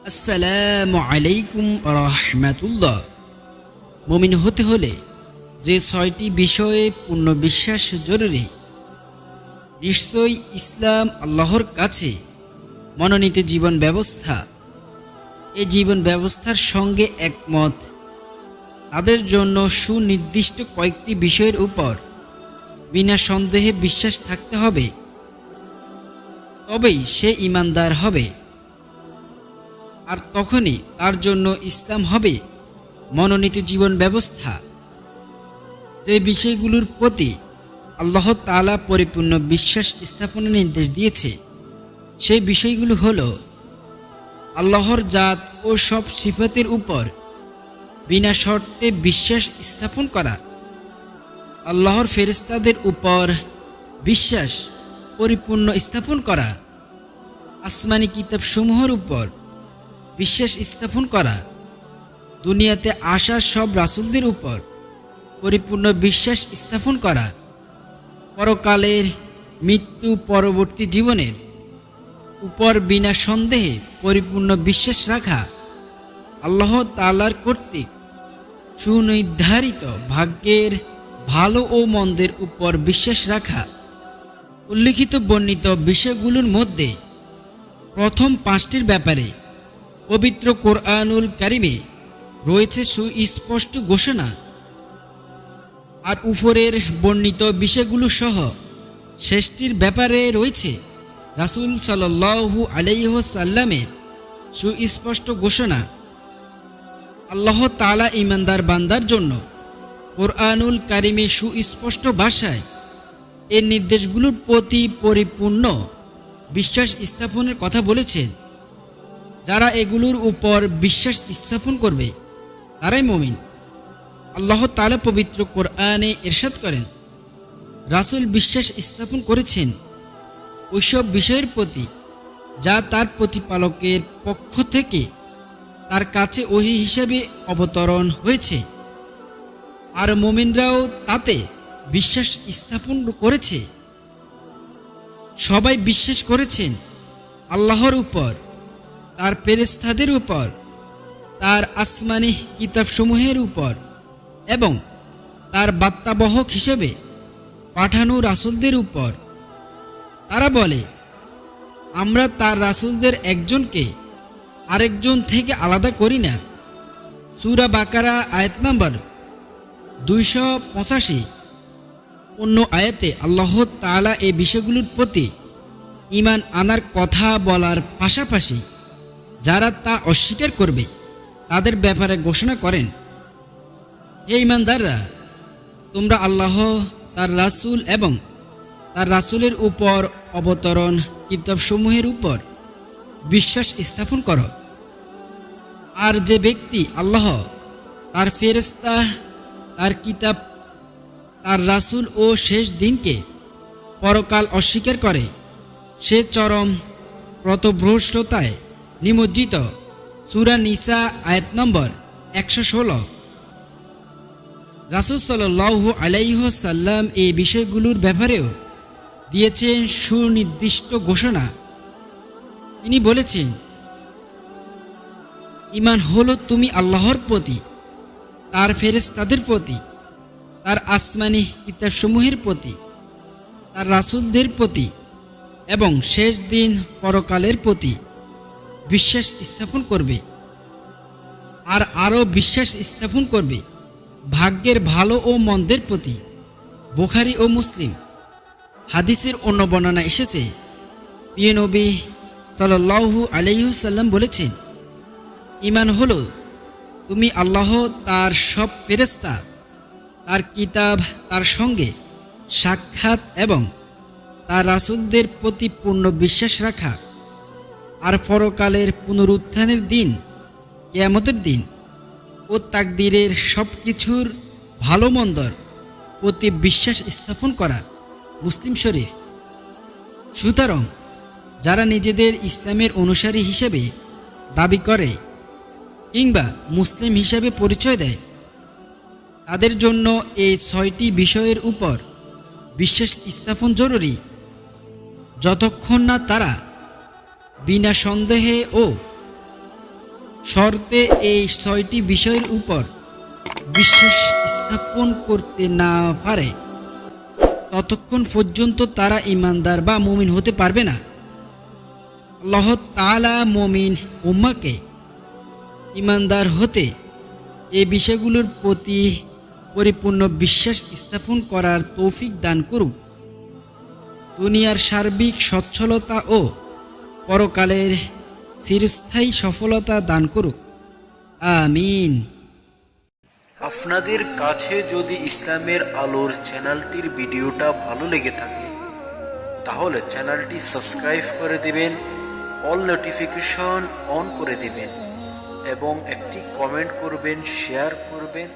আসসালামু আলাইকুম রহমাতুল্লাহ। মমিন হতে হলে যে ছয়টি বিষয়ে পূর্ণ বিশ্বাস জরুরি, নিশ্চয়ই ইসলাম আল্লাহর কাছে মনোনীত জীবন ব্যবস্থা। এই জীবন ব্যবস্থার সঙ্গে একমত। তাদের জন্য সুনির্দিষ্ট কয়েকটি বিষয়ের উপর বিনা সন্দেহে বিশ্বাস থাকতে হবে। তবেই সে ইমানদার হবে। আর তখনই তার জন্য ইসলাম হবে মনোনীত জীবন ব্যবস্থা। যে বিষয়গুলোর প্রতি আল্লাহ তাআলা পরিপূর্ণ বিশ্বাস স্থাপনের নির্দেশ দিয়েছে, সেই বিষয়গুলো হলো আল্লাহর জাত ও সব সিফাতের উপর বিনা শর্তে বিশ্বাস স্থাপন করা। আল্লাহর ফেরেস্তাদের উপর বিশ্বাস পরিপূর্ণ স্থাপন করা। আসমানি কিতাবসমূহের উপর বিশ্বাস স্থাপন করা, দুনিয়াতে আসা সব রাসুলদের উপর পরিপূর্ণ বিশ্বাস স্থাপন করা, পরকালের মৃত্যু পরবর্তী জীবনের উপর বিনা সন্দেহে পরিপূর্ণ বিশ্বাস রাখা আল্লাহ তালার কর্তৃক সুনির্ধারিত ভাগ্যের ভালো ও মন্দের উপর বিশ্বাস রাখা, উল্লিখিত বর্ণিত বিষয়গুলোর মধ্যে প্রথম পাঁচটির ব্যাপারে পবিত্র কোরআনুল কারিমে রয়েছে সুস্পষ্ট ঘোষণা। আর উপরের বর্ণিত বিষয়গুলো সহ শেষটির ব্যাপারে রয়েছে রাসূল সাল্লাল্লাহু আলাইহি সাল্লামের সুস্পষ্ট ঘোষণা। আল্লাহ তালা ইমানদার বান্দার জন্য কোরআনুল কারিমে সুস্পষ্ট ভাষায় এর নির্দেশগুলোর প্রতি পরিপূর্ণ বিশ্বাস স্থাপনের কথা বলেছেন। যারা এগুলোর উপর বিশ্বাস স্থাপন করবে, তারাই মমিন। আল্লাহ তালা পবিত্র কোরআনে এরশাদ করেন, রাসূল বিশ্বাস স্থাপন করেছেন ওইসব বিষয়ের প্রতি যা তার প্রতিপালকের পক্ষ থেকে তার কাছে ওহি হিসেবে অবতরণ হয়েছে। আর মোমিনরাও তাতে বিশ্বাস স্থাপন করেছে। সবাই বিশ্বাস করেছেন আল্লাহর উপর। তার পেরেস্তাদের উপর, তার আসমানি কিতাবসমূহের উপর এবং তার বার্তাবহক হিসেবে পাঠানো রাসুলদের উপর। তারা বলে, আমরা তার রাসুলদের একজনকে আরেকজন থেকে আলাদা করি না। সুরা বাকারা আয়াত নাম্বার দুইশো পঁচাশি। অন্য আয়াতে আল্লাহ তালা এই বিষয়গুলোর প্রতি ইমান আনার কথা বলার পাশাপাশি যারা তা অস্বীকার করবে, তাদের ব্যাপারে ঘোষণা করেন। হে ইমানদাররা, তোমরা আল্লাহ, তার রাসূল এবং তার রাসূলের উপর অবতরণ কিতাবসমূহের উপর বিশ্বাস স্থাপন করো। আর যে ব্যক্তি আল্লাহ, তার ফেরেস্তা তার কিতাব, তার রাসূল ও শেষ দিনকে পরকাল অস্বীকার করে, সে চরম, প্রতভ্রষ্টতায় নিমজ্জিত। সুরা নিসা আয়াত নম্বর একশো ষোলো। রাসুল সাল্লাহ আলাইহ সাল্লাম এই বিষয়গুলোর ব্যাপারেও দিয়েছেন সুনির্দিষ্ট ঘোষণা। তিনি বলেছেন ইমান হলো তুমি আল্লাহর প্রতি, তার ফেরেশতাদের প্রতি, তার আসমানি কিতাবসমূহের প্রতি, তার রাসূলদের প্রতি এবং শেষ দিন পরকালের প্রতি। বিশ্বাস স্থাপন করবে। আর আরও বিশ্বাস স্থাপন করবে ভাগ্যের ভালো ও মন্দের প্রতি। বুখারি ও মুসলিম। হাদিসের অন্য বর্ণনা এসেছে। প্রিয় নবী সাল্লাহু আলাইসাল্লাম বলেছেন ইমান হলো, তুমি আল্লাহ তার সব ফেরেস্তা তার কিতাব, তার সঙ্গে সাক্ষাৎ এবং তার রাসুলদের প্রতি পূর্ণ বিশ্বাস রাখা। আর পরকালের পুনরুত্থানের দিন, কেয়ামতের দিন। ও তাকদিরের সব কিছুর ভালো মন্দর প্রতি বিশ্বাস স্থাপন করা মুসলিম শরীফ। সুতরাং যারা নিজেদের ইসলামের অনুসারী হিসেবে দাবি করে কিংবা মুসলিম হিসেবে পরিচয় দেয়, তাদের জন্য এই ছয়টি বিষয়ের উপর বিশ্বাস স্থাপন জরুরি। যতক্ষণ না তারা বিনা সন্দেহে ও শর্তে এই ছয়টি বিষয়ের উপর বিশ্বাস স্থাপন করতে না পারে। ততক্ষণ পর্যন্ত তারা ইমানদার বা মুমিন হতে পারবে না। আল্লাহ তাআলা মমিন উম্মাকে ইমানদার হতে এই বিষয়গুলোর প্রতি পরিপূর্ণ বিশ্বাস স্থাপন করার তৌফিক দান করুক। দুনিয়ার সার্বিক সচ্ছলতা ও পরকালের চিরস্থায়ী সফলতা দান করুক। আমিন। আপনাদের কাছে যদি ইসলামের আলোর চ্যানেলটির ভিডিওটা ভালো লেগে থাকে, তাহলে চ্যানেলটি সাবস্ক্রাইব করে দিবেন, অল নোটিফিকেশন অন করে দিবেন, এবং একটি কমেন্ট করবেন, শেয়ার করবেন।